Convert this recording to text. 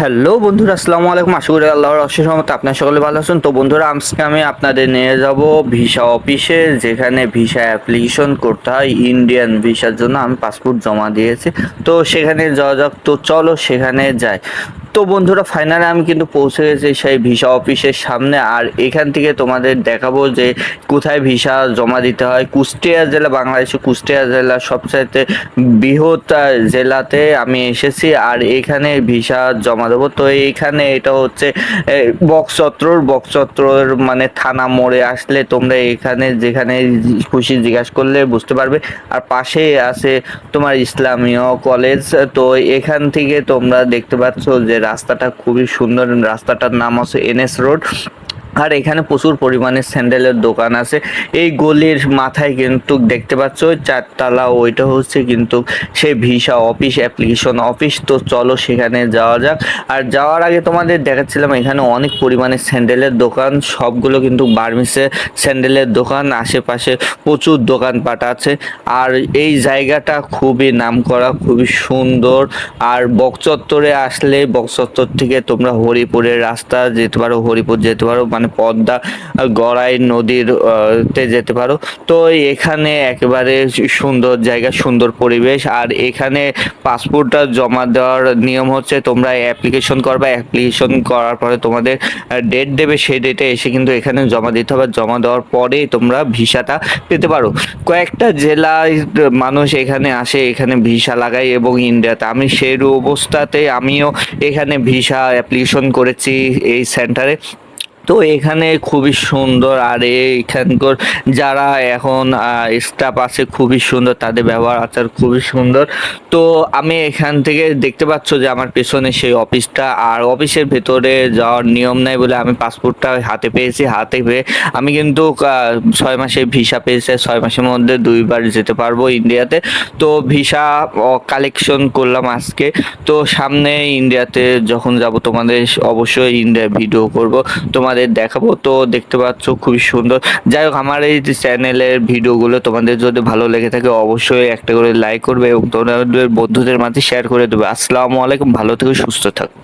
Hello বন্ধুরা, আসসালামু আলাইকুম। আশা করি আল্লাহর অশেষ রহমতে আপনার সকলে ভালো আছেন। তো বন্ধুরা, আজকে আমি আপনাদের নিয়ে যাব ভিসা অফিসে, যেখানে ভিসা অ্যাপ্লিকেশন করতে হয় ইন্ডিয়ান ভিসার জন্য। আমি পাসপোর্ট জমা দিয়েছি। তো সেখানে যাওয়া যাক তো চলো সেখানে যাই। তো বন্ধুরা ফাইনালি আমি কিন্তু পৌঁছে গেছি সেই ভিসা অফিসের সামনে। আর এখান থেকে তোমাদের দেখাবো যে কোথায় ভিসা জমা দিতে হয়। কুষ্টিয়া জেলা, বাংলাদেশের কুষ্টিয়া জেলা সবচাইতে বৃহৎ জেলাতে আমি এসেছি আর এখানে ভিসা জমা দেবো। তো এইখানে এটা হচ্ছে বক্সচত্রর বক্সচত্রর মানে থানা মোড়ে আসলে তোমরা এখানে যেখানে খুশি জিজ্ঞাসা করলে বুঝতে পারবে। আর পাশেই আছে তোমার ইসলামীয় কলেজ তো এখান থেকে তোমরা দেখতে পাচ্ছ যে রাস্তাটা খুবই সুন্দর। রাস্তাটার নাম হচ্ছে এনএস রোড। আর এখানে প্রচুর পরিমাণে স্যান্ডেলের দোকান আছে। এই গলির মাথায় কিন্তু দেখতে পাচ্ছ, চারতলা, ওইটা হচ্ছে কিন্তু সেই ভিসা অফিস, অ্যাপ্লিকেশন অফিস। তো চলো সেখানে যাওয়া যাক। আর যাওয়ার আগে তোমাদের দেখাচ্ছিলাম, এখানে অনেক পরিমাণে স্যান্ডেলের দোকান। সবগুলো কিন্তু বার্মিসে স্যান্ডেলের দোকান। আশেপাশে প্রচুর দোকানপাট আছে। আর এই জায়গাটা খুবই নামকরা, খুবই সুন্দর। আর বকচত্বরে আসলে বকচত্বর থেকে তোমরা হরিপুরের রাস্তা যেতে পারো, হরিপুর যেতে পারো। মানে পদ্মা আহ, গড়াই নদীর তে যেতে পারো। তো এখানে একেবারে সুন্দর জায়গা সুন্দর পরিবেশ। আর এখানে পাসপোর্টটা জমা দেওয়ার নিয়ম হচ্ছে তোমরা অ্যাপ্লিকেশন করবা অ্যাপ্লিকেশন করার পরে তোমাদের ডেট দেবে। সেই ডেটে এসে কিন্তু এখানে জমা দিতে হবে। জমা দেওয়ার পরেই তোমরা ভিসাটা পেতে পারো। কয়েকটা জেলায় মানুষ এখানে আসে এখানে ভিসা লাগায় এবং ইন্ডিয়াতে। আমি সেই অবস্থাতে আমিও এখানে ভিসা অ্যাপ্লিকেশন করেছি এই সেন্টারে তো এখানে খুবই সুন্দর, আর এইখানকার যারা এখন স্টাফ আছে খুবই সুন্দর, তাদের ব্যবহার আচার খুবই সুন্দর। তো আমি এখান থেকে দেখতে পাচ্ছ যে আমার পেছনে সেই অফিসটা, আর অফিসের ভেতরে যাওয়ার নিয়ম নাই বলে আমি পাসপোর্টটা হাতে পেয়েছি, হাতে পেয়ে আমি কিন্তু ছয় মাসে ভিসা পেয়েছি, ছয় মাসের মধ্যে দুইবার যেতে পারব ইন্ডিয়াতে। তো ভিসা কালেকশন করলাম আজকে। তো সামনে ইন্ডিয়াতে যখন যাব তোমাদের অবশ্যই ইন্ডিয়া ভিডিও করব। তোমাদের দেখাবো। তো দেখতে পাচ্ছ খুবই সুন্দর। যাই হোক, আমার এই চ্যানেলের ভিডিওগুলো তোমাদের যদি ভালো লেগে থাকে, অবশ্যই একটা করে লাইক করবে এবং তোমাদের বন্ধুদের মাঝে শেয়ার করে দেবে। আসসালামু আলাইকুম, ভালো থেকে, সুস্থ থাকো।